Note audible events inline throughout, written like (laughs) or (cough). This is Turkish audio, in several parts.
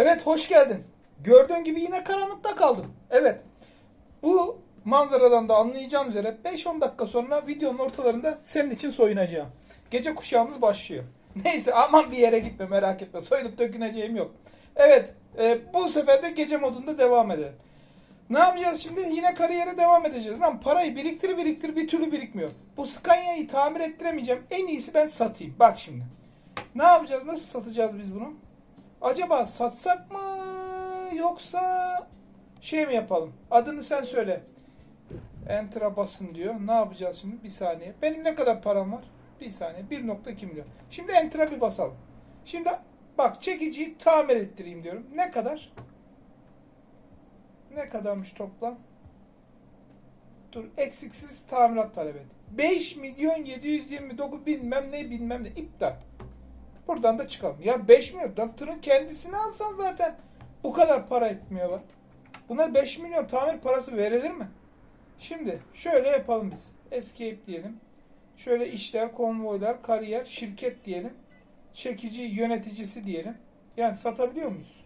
Evet hoş geldin. Gördüğün gibi yine karanlıkta kaldım. Evet. Bu manzaradan da anlayacağım üzere 5-10 dakika sonra videonun ortalarında senin için soyunacağım. Gece kuşağımız başlıyor. (laughs) Neyse aman bir yere gitme merak etme. Soyunup döküneceğim yok. Evet e, bu sefer de gece modunda devam edelim. Ne yapacağız şimdi? Yine kariyere devam edeceğiz. Lan parayı biriktir biriktir bir türlü birikmiyor. Bu Scania'yı tamir ettiremeyeceğim. En iyisi ben satayım. Bak şimdi. Ne yapacağız? Nasıl satacağız biz bunu? Acaba satsak mı yoksa şey mi yapalım? Adını sen söyle. Enter'a basın diyor. Ne yapacağız şimdi? Bir saniye. Benim ne kadar param var? Bir saniye. 1.2 milyon. Şimdi Enter'a bir basalım. Şimdi bak çekiciyi tamir ettireyim diyorum. Ne kadar? Ne kadarmış toplam? Dur eksiksiz tamirat talep et. 5 milyon 729 bilmem ne bilmem ne iptal. Buradan da çıkalım. Ya 5 milyon. Lan tırın kendisini alsan zaten bu kadar para etmiyor bak. Buna 5 milyon tamir parası verilir mi? Şimdi şöyle yapalım biz. Escape diyelim. Şöyle işler, konvoylar, kariyer, şirket diyelim. Çekici yöneticisi diyelim. Yani satabiliyor muyuz?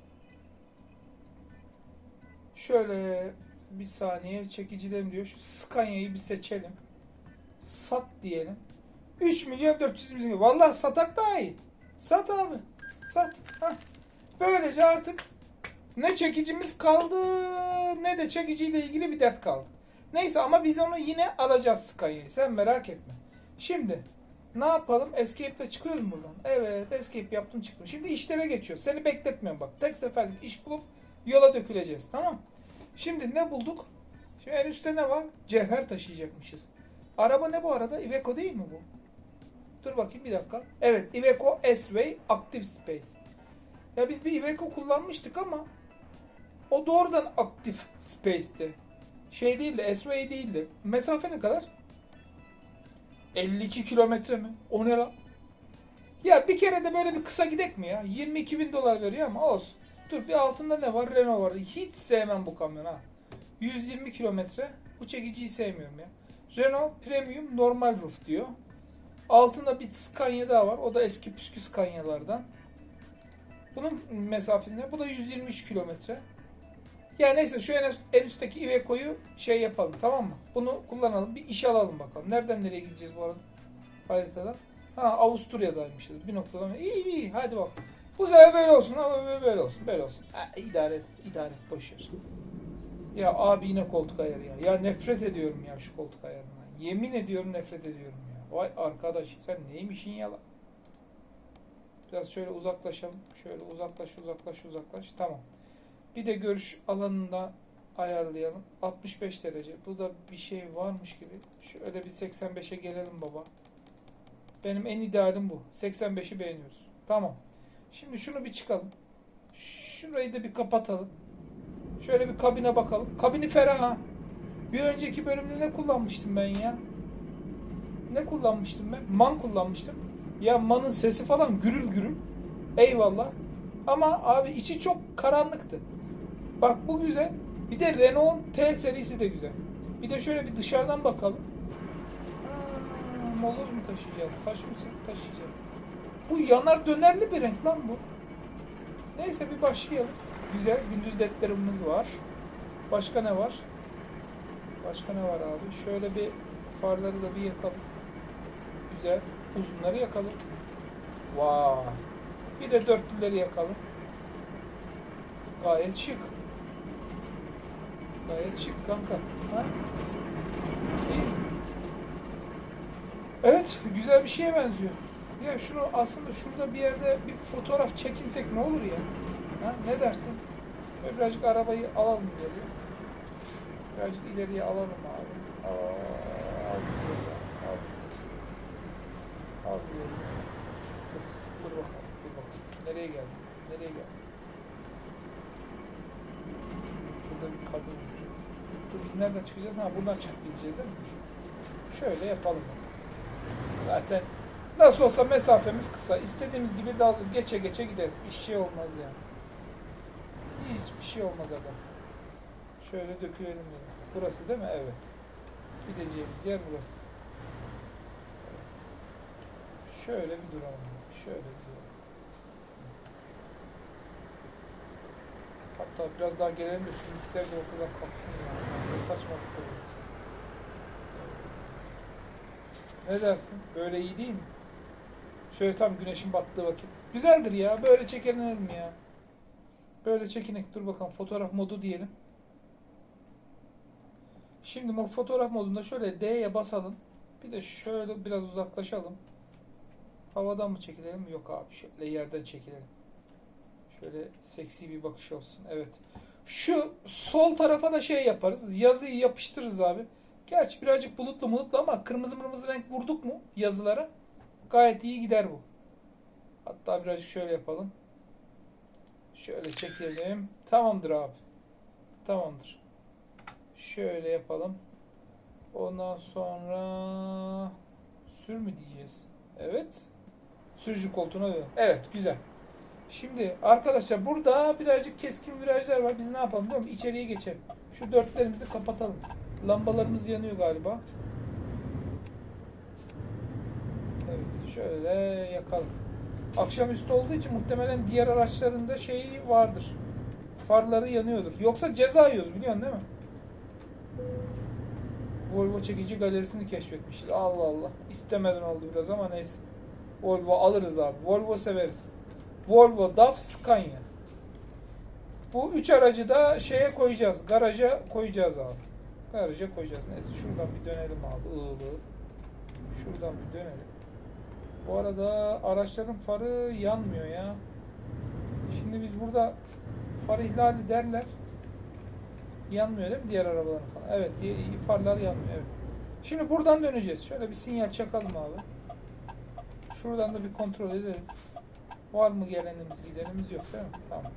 Şöyle bir saniye çekicilerim diyor. Şu Scania'yı bir seçelim. Sat diyelim. 3 milyon 400 milyon. Vallahi satak daha iyi. Sat abi. Sat. Hah. Böylece artık ne çekicimiz kaldı ne de çekiciyle ilgili bir dert kaldı. Neyse ama biz onu yine alacağız Scania'yı. Sen merak etme. Şimdi ne yapalım? Escape'de çıkıyoruz buradan? Evet escape yaptım çıktım. Şimdi işlere geçiyor. Seni bekletmiyorum bak. Tek seferlik iş bulup yola döküleceğiz. Tamam Şimdi ne bulduk? Şimdi en üstte ne var? Cevher taşıyacakmışız. Araba ne bu arada? Iveco değil mi bu? Dur bakayım bir dakika. Evet Iveco S-Way Active Space. Ya biz bir Iveco kullanmıştık ama o doğrudan Active Space'ti. Şey değildi, S-Way değildi. Mesafe ne kadar? 52 kilometre mi? O ne lan? Ya bir kere de böyle bir kısa gidek mi ya? 22 bin dolar veriyor ama olsun. Dur bir altında ne var? Renault var. Hiç sevmem bu kamyon ha. 120 kilometre. Bu çekiciyi sevmiyorum ya. Renault Premium Normal Roof diyor. Altında bir Scania daha var. O da eski püskü Scania'lardan. Bunun mesafesi ne? Bu da 123 kilometre. Yani neyse şu en, en üstteki Iveco'yu şey yapalım tamam mı? Bunu kullanalım. Bir iş alalım bakalım. Nereden nereye gideceğiz bu arada? Haritada. Ha Avusturya'daymışız. Bir noktadan. İyi iyi hadi bak. Bu sefer böyle olsun ama böyle- olsun. Böyle olsun. Ha, idare et. idare et. Boş ver. Ya abi yine koltuk ayarı ya. Ya nefret ediyorum ya şu koltuk ayarından. Yemin ediyorum nefret ediyorum ya. Vay arkadaş sen neymişin ya lan? Biraz şöyle uzaklaşalım. Şöyle uzaklaş uzaklaş uzaklaş. Tamam. Bir de görüş alanında ayarlayalım. 65 derece. Bu da bir şey varmış gibi. Şöyle bir 85'e gelelim baba. Benim en idealim bu. 85'i beğeniyoruz. Tamam. Şimdi şunu bir çıkalım. Şurayı da bir kapatalım. Şöyle bir kabine bakalım. Kabini ferah ha. Bir önceki bölümde ne kullanmıştım ben ya? Ne kullanmıştım ben? Man kullanmıştım. Ya manın sesi falan gürül gürül. Eyvallah. Ama abi içi çok karanlıktı. Bak bu güzel. Bir de Renault T serisi de güzel. Bir de şöyle bir dışarıdan bakalım. Ha, moloz mu taşıyacağız? Taş mı taşıyacağız? Bu yanar dönerli bir renk lan bu. Neyse bir başlayalım. Güzel. Gündüz ledlerimiz var. Başka ne var? Başka ne var abi? Şöyle bir farları da bir yakalım. Güzel. Uzunları yakalım. Vay. Bir de dörtlüleri yakalım. Gayet şık. Gayet şık kanka. Ha? Evet, güzel bir şeye benziyor. Ya şunu aslında şurada bir yerde bir fotoğraf çekinsek ne olur ya? Ha? Ne dersin? Birazcık arabayı alalım ileriye. Birazcık ileriye alalım abi. Aa, İleriye. Kız, dur bakalım, dur bakalım. Nereye geldin? Nereye geldin? Burada bir var. Dur biz nereden çıkacağız? Ha buradan çıkıp gideceğiz değil mi? Şöyle yapalım. Zaten nasıl olsa mesafemiz kısa. İstediğimiz gibi dal geçe geçe gideriz. Bir şey olmaz yani. Hiçbir şey olmaz adam. Şöyle dökülelim. Burası değil mi? Evet. Gideceğimiz yer burası. Şöyle bir duralım. Şöyle bir duralım. hatta biraz daha gelelim de şu mikser de ortadan kalksın ya. Ne saçmalık bu. Ne dersin? Böyle iyi değil mi? Şöyle tam güneşin battığı vakit. Güzeldir ya. Böyle çekilir mi ya? Böyle çekinek. Dur bakalım. Fotoğraf modu diyelim. Şimdi fotoğraf modunda şöyle D'ye basalım. Bir de şöyle biraz uzaklaşalım. Havadan mı çekilelim? Yok abi. Şöyle yerden çekilelim. Şöyle seksi bir bakış olsun. Evet. Şu sol tarafa da şey yaparız. Yazıyı yapıştırırız abi. Gerçi birazcık bulutlu bulutlu ama kırmızı mırmızı renk vurduk mu yazılara gayet iyi gider bu. Hatta birazcık şöyle yapalım. Şöyle çekelim. Tamamdır abi. Tamamdır. Şöyle yapalım. Ondan sonra sür mü diyeceğiz? Evet. Sürücü koltuğuna dön. Evet güzel. Şimdi arkadaşlar burada birazcık keskin virajlar var. Biz ne yapalım biliyor musun? İçeriye geçelim. Şu dörtlerimizi kapatalım. Lambalarımız yanıyor galiba. Evet şöyle yakalım. Akşamüstü olduğu için muhtemelen diğer araçlarında şey vardır. Farları yanıyordur. Yoksa ceza yiyoruz biliyorsun değil mi? Volvo çekici galerisini keşfetmişiz. Allah Allah. İstemeden oldu biraz ama neyse. Volvo alırız abi. Volvo severiz. Volvo, DAF, Scania. Bu üç aracı da şeye koyacağız. Garaja koyacağız abi. Garaja koyacağız. Neyse şuradan bir dönelim abi. Iğlı. Şuradan bir dönelim. Bu arada araçların farı yanmıyor ya. Şimdi biz burada far ihlali derler. Yanmıyor değil mi diğer arabaların falan? Evet farlar yanmıyor. Evet. Şimdi buradan döneceğiz. Şöyle bir sinyal çakalım abi. Şuradan da bir kontrol edelim. Var mı gelenimiz gidenimiz yok değil mi? Tamam.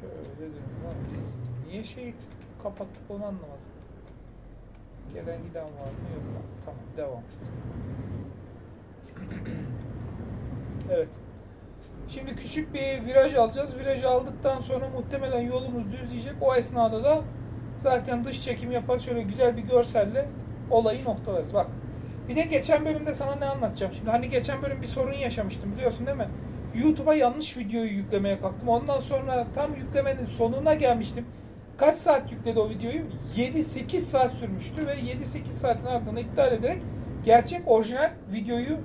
Şöyle dönüyorum. Lan Biz niye şeyi kapattık onu anlamadım. Gelen giden var mı yok mu? Tamam devam et. (clears throat) evet. Şimdi küçük bir viraj alacağız. Virajı aldıktan sonra muhtemelen yolumuz düzleyecek. O esnada da zaten dış çekim yapar. Şöyle güzel bir görselle olayı noktalarız. Bak. Bir de geçen bölümde sana ne anlatacağım? Şimdi hani geçen bölüm bir sorun yaşamıştım biliyorsun değil mi? YouTube'a yanlış videoyu yüklemeye kalktım. Ondan sonra tam yüklemenin sonuna gelmiştim. Kaç saat yükledi o videoyu? 7-8 saat sürmüştü ve 7-8 saatin ardından iptal ederek gerçek orijinal videoyu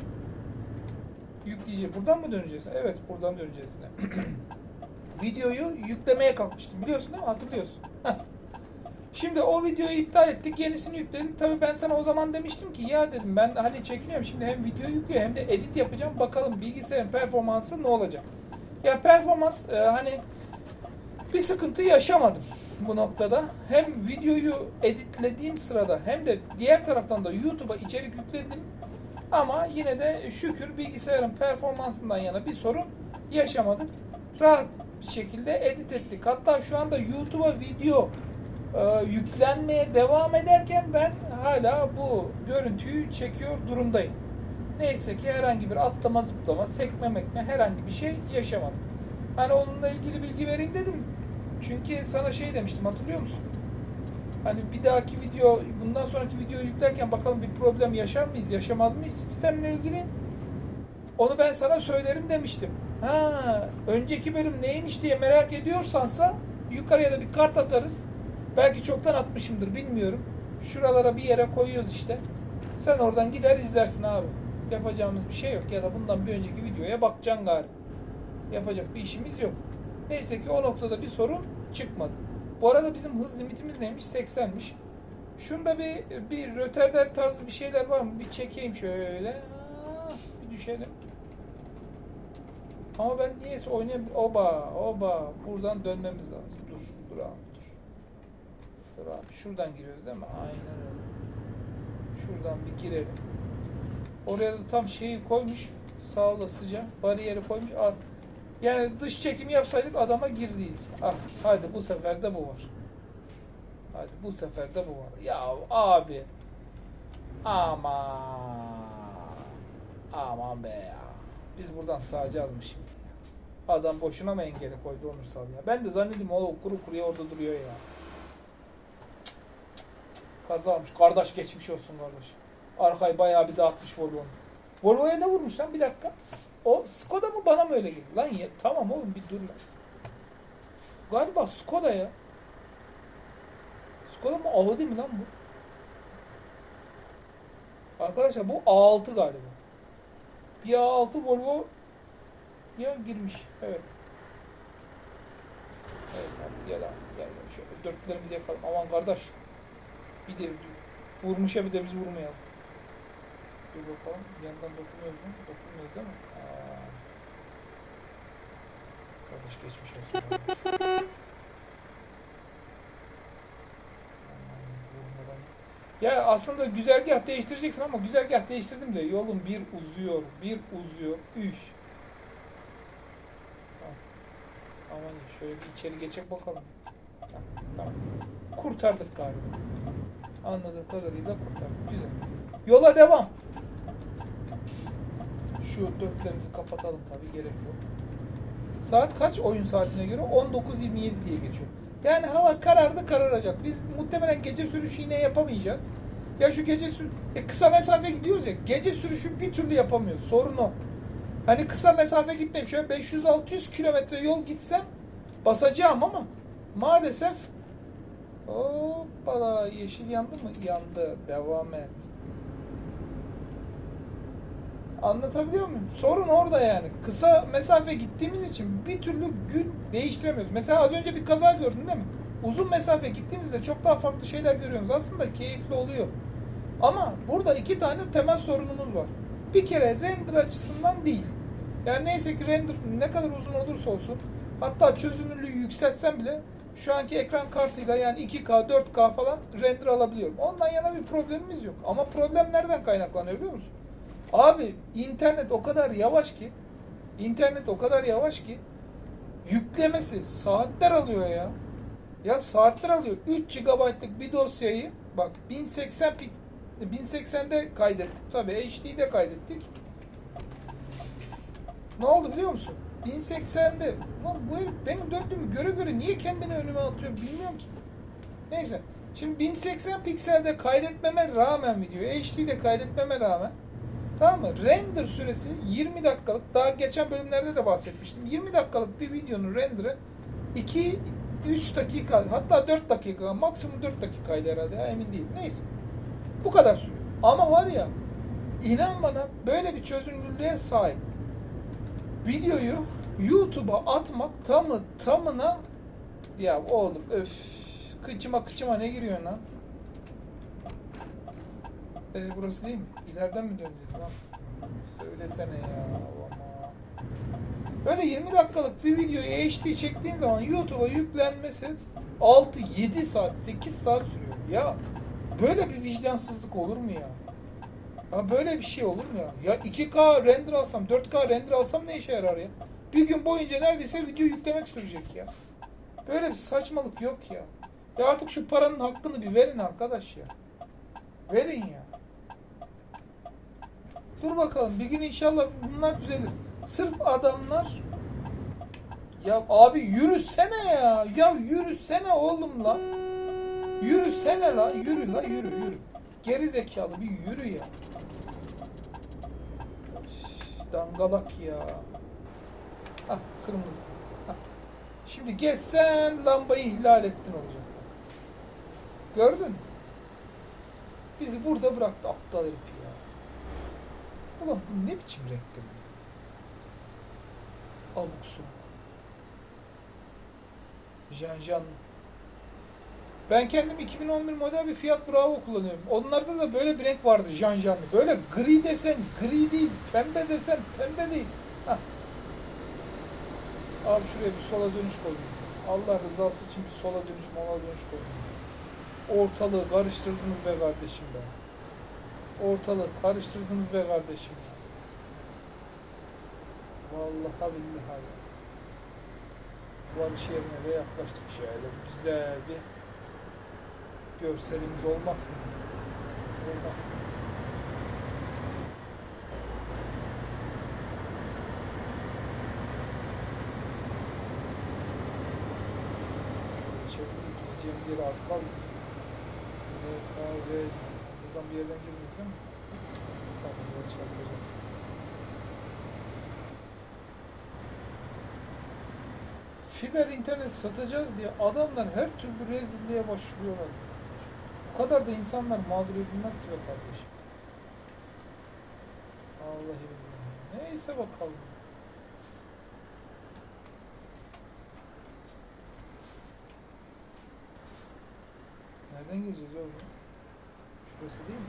yükleyeceğiz. Buradan mı döneceğiz? Evet buradan döneceğiz (clears throat) videoyu yüklemeye kalkmıştım. Biliyorsun değil mi? Hatırlıyorsun. Şimdi o videoyu iptal ettik. Yenisini yükledik. Tabii ben sana o zaman demiştim ki ya dedim ben hani çekiniyorum. Şimdi hem video yüklüyor hem de edit yapacağım. Bakalım bilgisayarın performansı ne olacak? Ya performans e, hani bir sıkıntı yaşamadım bu noktada. Hem videoyu editlediğim sırada hem de diğer taraftan da YouTube'a içerik yükledim. Ama yine de şükür bilgisayarın performansından yana bir sorun yaşamadık. Rahat bir şekilde edit ettik. Hatta şu anda YouTube'a video e, yüklenmeye devam ederken ben hala bu görüntüyü çekiyor durumdayım. Neyse ki herhangi bir atlama zıplama, sekme mekme herhangi bir şey yaşamadım. Hani onunla ilgili bilgi vereyim dedim. Çünkü sana şey demiştim hatırlıyor musun? Hani bir dahaki video, bundan sonraki videoyu yüklerken bakalım bir problem yaşar mıyız, yaşamaz mıyız sistemle ilgili? Onu ben sana söylerim demiştim. Ha, önceki bölüm neymiş diye merak ediyorsansa yukarıya da bir kart atarız. Belki çoktan atmışımdır bilmiyorum. Şuralara bir yere koyuyoruz işte. Sen oradan gider izlersin abi. Yapacağımız bir şey yok ya da bundan bir önceki videoya bakacaksın gari. Yapacak bir işimiz yok. Neyse ki o noktada bir sorun çıkmadı. Bu arada bizim hız limitimiz neymiş? 80'miş. Şunda bir bir röterder tarzı bir şeyler var mı? Bir çekeyim şöyle. Aa, bir düşelim. Ama ben niyeyse oynayabilirim. Oba, oba. Buradan dönmemiz lazım. Dur, dur abi, dur. Abi. Şuradan giriyoruz değil mi? Aynen öyle. Şuradan bir girelim. Oraya da tam şeyi koymuş. Sağ olasıca. Bariyeri koymuş. Aa, Yani dış çekim yapsaydık adama girdik. Ah, hadi bu sefer de bu var. Hadi bu sefer de bu var. Ya abi. Aman. Aman be ya. Biz buradan sağacağız mı şimdi? Adam boşuna mı engeli koydu Onursal ya? Ben de zannedeyim o kuru kuruya orada duruyor ya. Kaza olmuş. Kardeş geçmiş olsun kardeş. Arkayı bayağı bir dağıtmış Volvo'nun. Volvo'ya ne vurmuş lan bir dakika? O Skoda mı bana mı öyle geldi? Lan ya, tamam oğlum bir dur lan. Galiba Skoda ya. Skoda mı Audi mi lan bu? Arkadaşlar bu A6 galiba. Bir A6 Volvo ya girmiş. Evet. Evet hadi gel abi gel şöyle dörtlerimizi yakalım. Aman kardeş. Bir de vurmuşa bir de biz vurmayalım. Bir bakalım. Bir yandan dokunuyoruz mu? Dokunmuyoruz değil mi? Aa. Kardeş geçmiş olsun. Ya aslında güzergah değiştireceksin ama güzergah değiştirdim de yolun bir uzuyor, bir uzuyor. Tamam. Aman şöyle bir içeri geçip bakalım. Tamam. Kurtardık galiba. Anladığım kadarıyla kurtardık. Güzel. Yola devam. Şu dörtlerimizi kapatalım tabii gerek yok. Saat kaç oyun saatine göre? 19.27 diye geçiyor. Yani hava karardı kararacak. Biz muhtemelen gece sürüşü yine yapamayacağız. Ya şu gece sür e, kısa mesafe gidiyoruz ya. Gece sürüşü bir türlü yapamıyoruz. Sorun o. Hani kısa mesafe gitmeyeyim. Şöyle 500-600 kilometre yol gitsem basacağım ama maalesef Hoppala yeşil yandı mı? Yandı. Devam et. Anlatabiliyor muyum? Sorun orada yani. Kısa mesafe gittiğimiz için bir türlü gün değiştiremiyoruz. Mesela az önce bir kaza gördün değil mi? Uzun mesafe gittiğinizde çok daha farklı şeyler görüyorsunuz. Aslında keyifli oluyor. Ama burada iki tane temel sorunumuz var. Bir kere render açısından değil. Yani neyse ki render ne kadar uzun olursa olsun hatta çözünürlüğü yükseltsem bile şu anki ekran kartıyla yani 2K, 4K falan render alabiliyorum. Ondan yana bir problemimiz yok. Ama problem nereden kaynaklanıyor biliyor musun? Abi internet o kadar yavaş ki internet o kadar yavaş ki yüklemesi saatler alıyor ya. Ya saatler alıyor. 3 GB'lık bir dosyayı bak 1080 pik 1080'de kaydettik. Tabii HD'de kaydettik. Ne oldu biliyor musun? 1080'de lan bu herif benim döndüğümü göre göre niye kendini önüme atıyor bilmiyorum ki. Neyse. Şimdi 1080 pikselde kaydetmeme rağmen videoyu HD'de kaydetmeme rağmen Tamam mı? Render süresi 20 dakikalık. Daha geçen bölümlerde de bahsetmiştim. 20 dakikalık bir videonun renderı 2 3 dakika hatta 4 dakika maksimum 4 dakikaydı herhalde ya, emin değilim. Neyse. Bu kadar sürüyor. Ama var ya inan bana böyle bir çözünürlüğe sahip videoyu YouTube'a atmak tamı tamına ya oğlum öf kıçıma kıçıma ne giriyorsun lan? Ee, burası değil mi? İleriden mi döneceğiz lan? Söylesene ya. Böyle 20 dakikalık bir videoyu HD çektiğin zaman YouTube'a yüklenmesi 6, 7 saat, 8 saat sürüyor. Ya böyle bir vicdansızlık olur mu ya? Ya böyle bir şey olur mu ya? Ya 2K render alsam, 4K render alsam ne işe yarar ya? Bir gün boyunca neredeyse video yüklemek sürecek ya. Böyle bir saçmalık yok ya. Ya artık şu paranın hakkını bir verin arkadaş ya. Verin ya. Dur bakalım bir gün inşallah bunlar düzelir. Sırf adamlar ya abi yürüsene ya. Ya yürüsene oğlum la. Yürüsene la. Yürü la yürü yürü. Geri zekalı bir yürü ya. Dangalak ya. Hah kırmızı. Şimdi geçsen lambayı ihlal ettin olacak. Gördün mü? Bizi burada bıraktı aptal herif ya. Ulan bu ne biçim renkti bu? Abuk su. Janjanlı. Ben kendim 2011 model bir Fiat Bravo kullanıyorum. Onlarda da böyle bir renk vardı janjanlı. Böyle gri desen gri değil, pembe desen pembe değil. Hah. Abi şuraya bir sola dönüş koydum. Allah rızası için bir sola dönüş, mola dönüş koydum. Ortalığı karıştırdınız be kardeşim be. Ortalığı karıştırdınız be kardeşim. Vallahi billahi. Varış yerine de yaklaştık şöyle güzel bir görselimiz olmasın mı? Olmasın. mı? İçeride gideceğimiz yere az kaldı. Kahve. Buradan bir yerden girmiyor değil mi? Tamam, yol çarpacak. fiber internet satacağız diye adamlar her türlü rezilliğe başvuruyorlar. Bu kadar da insanlar mağdur edilmez ki be kardeşim. Billahi. Neyse bakalım. Nereden gireceğiz oğlum? Şurası değil mi?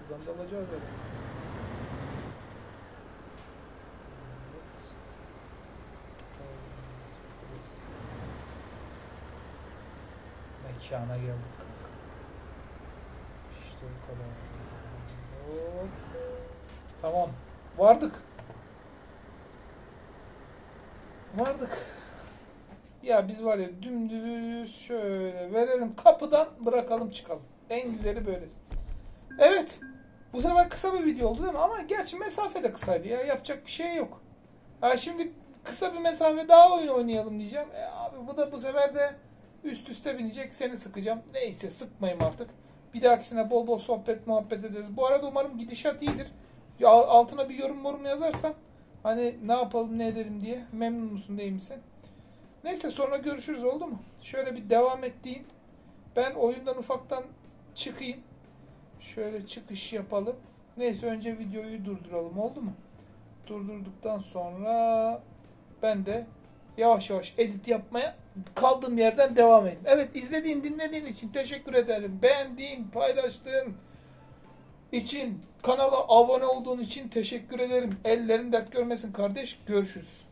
Buradan da alacağız herhalde. Evet. Burası. Mekana geldik kanka. İşte bu kadar. Hop. Tamam. Vardık. Vardık. Ya biz var ya dümdüz şöyle verelim kapıdan bırakalım çıkalım. En güzeli böylesi. Evet. Bu sefer kısa bir video oldu değil mi? Ama gerçi mesafe de kısaydı ya. Yapacak bir şey yok. Ha şimdi kısa bir mesafe daha oyun oynayalım diyeceğim. E abi bu da bu sefer de üst üste binecek. Seni sıkacağım. Neyse sıkmayayım artık. Bir dahakisine bol bol sohbet muhabbet ederiz. Bu arada umarım gidişat iyidir. Altına bir yorum yorum yazarsan hani ne yapalım ne edelim diye memnun musun değil misin? Neyse sonra görüşürüz oldu mu? Şöyle bir devam ettiğim. Ben oyundan ufaktan çıkayım. Şöyle çıkış yapalım. Neyse önce videoyu durduralım oldu mu? Durdurduktan sonra ben de yavaş yavaş edit yapmaya kaldığım yerden devam edeyim. Evet izlediğin dinlediğin için teşekkür ederim. Beğendiğin, paylaştığın için kanala abone olduğun için teşekkür ederim. Ellerin dert görmesin kardeş. Görüşürüz.